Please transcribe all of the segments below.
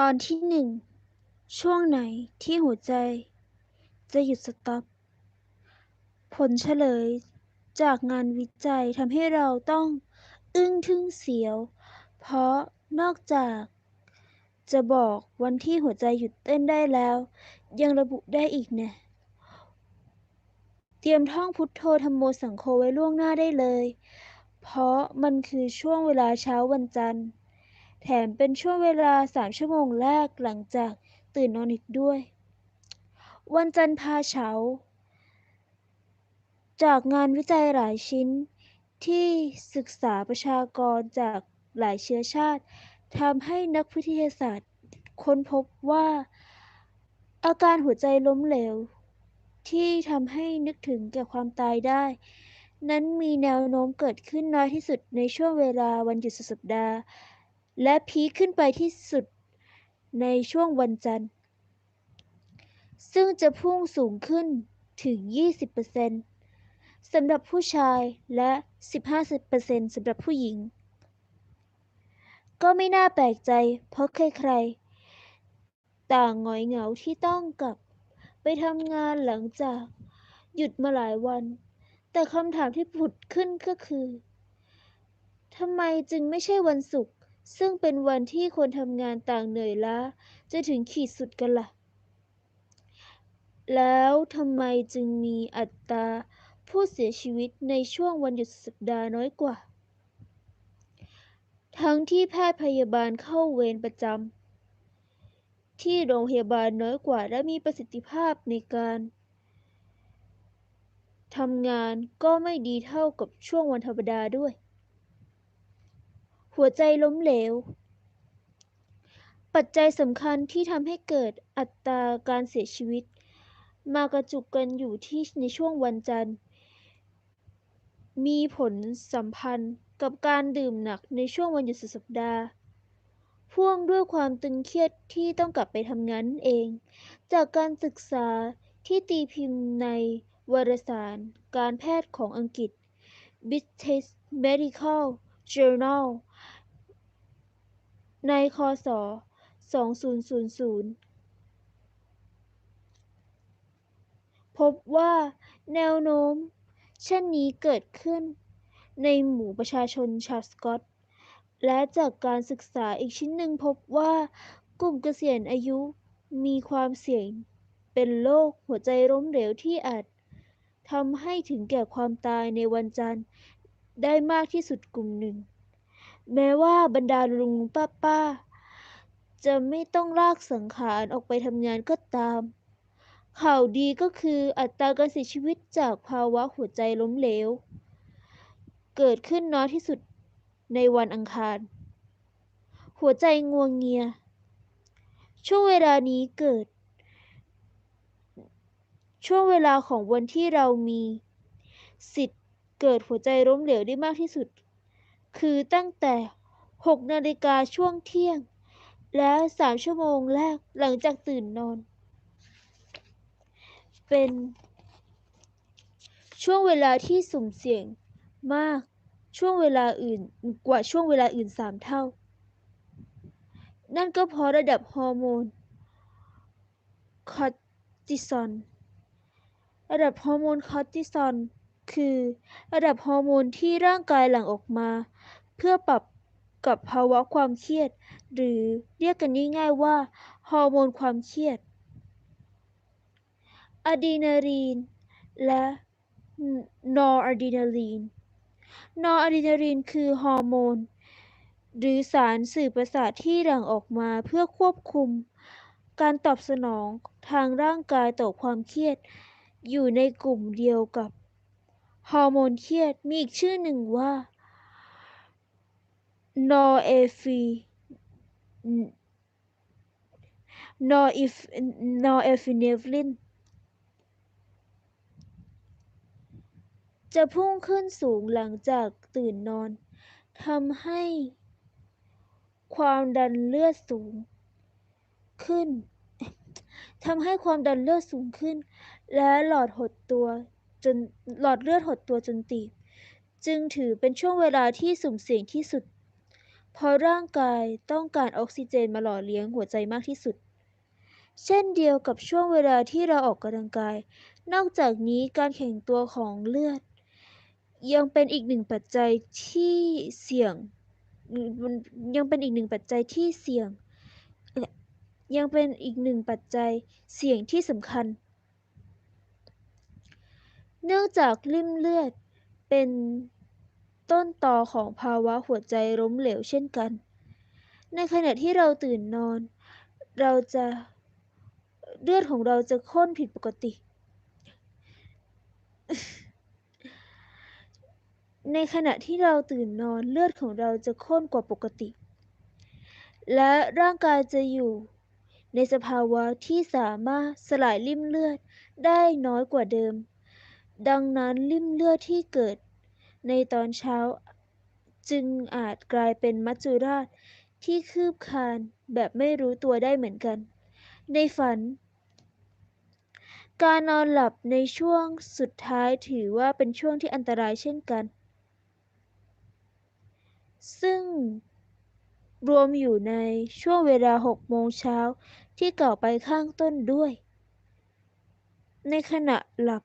ตอนที่หนึ่งช่วงไหนที่หัวใจ จะหยุดสต็อป ผลเฉลยจากงานวิจัยทำให้เราต้องอึ้งทึ่งเสียว เพราะนอกจาก จะบอกวันที่หัวใจหยุดเต้นได้แล้ว ยังระบุได้อีกแน่เตรียมท่องพุทโธธรรมโมสังโฆไว้ล่วงหน้าได้เลย เพราะมันคือช่วงเวลาเช้าวันจันทร์ แถมเป็นช่วงเวลาสามชั่วโมงแรกหลังจากตื่นนอนอีกด้วย วันจันทร์พาเฉา จากงานวิจัยหลายชิ้นที่ศึกษาประชากรจากหลายเชื้อชาติทำให้นักวิทยาศาสตร์ค้นพบว่า อาการหัวใจล้มเหลว ที่ทำให้นึกถึงแก่ความตายได้ นั้นมีแนวโน้มเกิดขึ้นน้อยที่สุดในช่วงเวลาวันหยุดสุดสัปดาห์ และพีคขึ้นไปที่สุดในช่วงวันจันทร์ ซึ่งจะพุ่งสูงขึ้นถึง 20%สำหรับผู้ชายและ 15%สำหรับผู้หญิง ก็ไม่น่าแปลกใจเพราะใครๆ ต่างหงอยเหงาที่ต้องกลับไปทำงานหลังจากหยุดมาหลายวัน แต่คำถามที่ผุดขึ้นก็คือทำไมจึงไม่ใช่วันศุกร์ ซึ่งเป็นวันที่คนทำงานต่างเหนื่อยล้าจะถึงขีดสุดกันล่ะ แล้วทำไมจึงมีอัตราผู้เสียชีวิตในช่วงวันหยุดสัปดาห์น้อยกว่า ทั้งที่แพทย์พยาบาลเข้าเวรประจำที่โรงพยาบาลน้อยกว่าและมีประสิทธิภาพในการทำงานก็ไม่ดีเท่ากับช่วงวันธรรมดาด้วย หัวใจล้มเหลว ปัจจัยสำคัญที่ทำให้เกิดอัตราการเสียชีวิต มากระจุกกันอยู่ที่ในช่วงวันจันทร์ มีผลสัมพันธ์กับการดื่มหนักในช่วงวันหยุดสุดสัปดาห์ พ่วงด้วยความตึงเครียดที่ต้องกลับไปทำงานนั่นเอง จากการศึกษาที่ตีพิมพ์ในวารสารการแพทย์ของอังกฤษ British Medical Journal ใน คศ 2000 พบว่าแนวโน้ม เช่นนี้เกิดขึ้น ในหมู่ประชาชนชาวสกอต และจากการศึกษาอีกชิ้นหนึ่งพบว่ากลุ่มเกษียณอายุมีความเสี่ยง เป็นโรคหัวใจล้มเหลวที่อาจทำให้ถึงแก่ความตายในวันจันทร์ได้มากที่สุดกลุ่มหนึ่ง แม้ว่าบรรดาลุงป้าป้าจะไม่ต้องลากสังขารออกไปทำงานก็ตาม ข่าวดีก็คืออัตราการเสียชีวิตจากภาวะหัวใจล้มเหลว เกิดขึ้นน้อยที่สุดในวันอังคาร หัวใจงวงเงีย ช่วงเวลานี้เกิด ช่วงเวลาของวันที่เรามี สิทธิ์เกิดหัวใจล้มเหลวได้มากที่สุด คือตั้งแต่ 6 นาฬิกาช่วงเที่ยง และ3ชั่วโมงแรกหลังจากตื่นนอน เป็นช่วงเวลาที่สุ่มเสี่ยงมากช่วงเวลาอื่นกว่าช่วงเวลาอื่นสามเท่า นั่นก็เพราะระดับฮอร์โมนคอร์ติซอลระดับฮอร์โมนคอร์ติซอล คือ ระดับฮอร์โมนที่ร่างกายหลั่งออกมา เพื่อปรับกับภาวะความเครียด หรือเรียกกันง่ายๆว่าฮอร์โมนความเครียดอะดรีนาลีนและนอร์อะดรีนาลีน นอร์อะดรีนาลีนคือฮอร์โมน หรือสารสื่อประสาทที่หลั่งออกมาเพื่อควบคุม การตอบสนองทางร่างกายต่อความเครียด อยู่ในกลุ่มเดียวกับ ฮอร์โมนเครียดมีอีกชื่อหนึ่งว่านอเอฟีนออิฟนอเอฟิเนฟลินจะพุ่งขึ้นสูงหลังจากตื่นนอนทำให้ความดันเลือดสูงขึ้นทำให้ความดันเลือดสูงขึ้น และหลอดหดตัว จนหลอดเลือดหดตัวจนตีบจึงถือเป็นช่วงเวลาที่สุ่มเสี่ยงที่สุด เพราะร่างกายต้องการออกซิเจนมาหล่อเลี้ยงหัวใจมากที่สุด เช่นเดียวกับช่วงเวลาที่เราออกกำลังกาย นอกจากนี้การแข็งตัวของเลือด ยังเป็นอีกหนึ่งปัจจัยที่เสี่ยงยังเป็นอีกหนึ่งปัจจัยที่เสี่ยง ยังเป็นอีกหนึ่งปัจจัยเสี่ยงที่สำคัญ เนื่องจากริ่มเลือดเป็นต้นตอของภาวะหัวใจล้มเหลวเช่นกัน ในขณะที่เราตื่นนอน เราจะเลือดของเราจะข้นผิดปกติ ในขณะที่เราตื่นนอนเลือดของเราจะข้นกว่าปกติ และร่างกายจะอยู่ในสภาวะที่สามารถสลายริ่มเลือดได้น้อยกว่าเดิม ดังนั้นริ่มเลือดที่เกิดในตอนเช้า จึงอาจกลายเป็นมัจจุราชที่คืบคานแบบไม่รู้ตัวได้เหมือนกัน ในฝัน การนอนหลับในช่วงสุดท้ายถือว่าเป็นช่วงที่อันตรายเช่นกัน ซึ่งรวมอยู่ในช่วงเวลา 6 โมงเช้าที่กล่าวไปข้างต้นด้วย ในขณะหลับ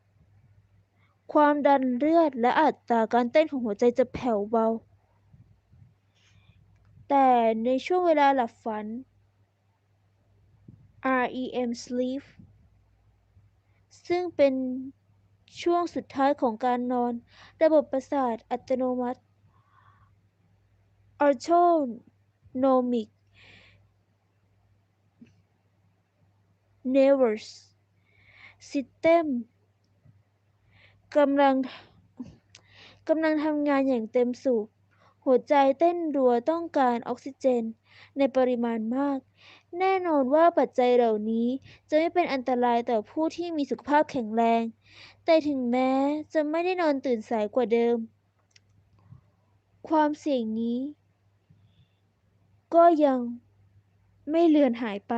ความดันเลือดและอัตราการเต้นของหัวใจจะแผ่วเบา แต่ในช่วงเวลาหลับฝัน REM sleep ซึ่งเป็นช่วงสุดท้ายของการนอน ระบบประสาทอัตโนมัติ autonomic nervous system กำลังกำลังทำงานอย่างเต็มสูบ หัวใจเต้นรัวต้องการออกซิเจน ในปริมาณมาก แน่นอนว่าปัจจัยเหล่านี้จะไม่เป็นอันตรายต่อผู้ที่มีสุขภาพแข็งแรง แต่ถึงแม้จะไม่ได้นอนตื่นสายกว่าเดิม ความเสี่ยงนี้ ก็ยังไม่เลือนหายไป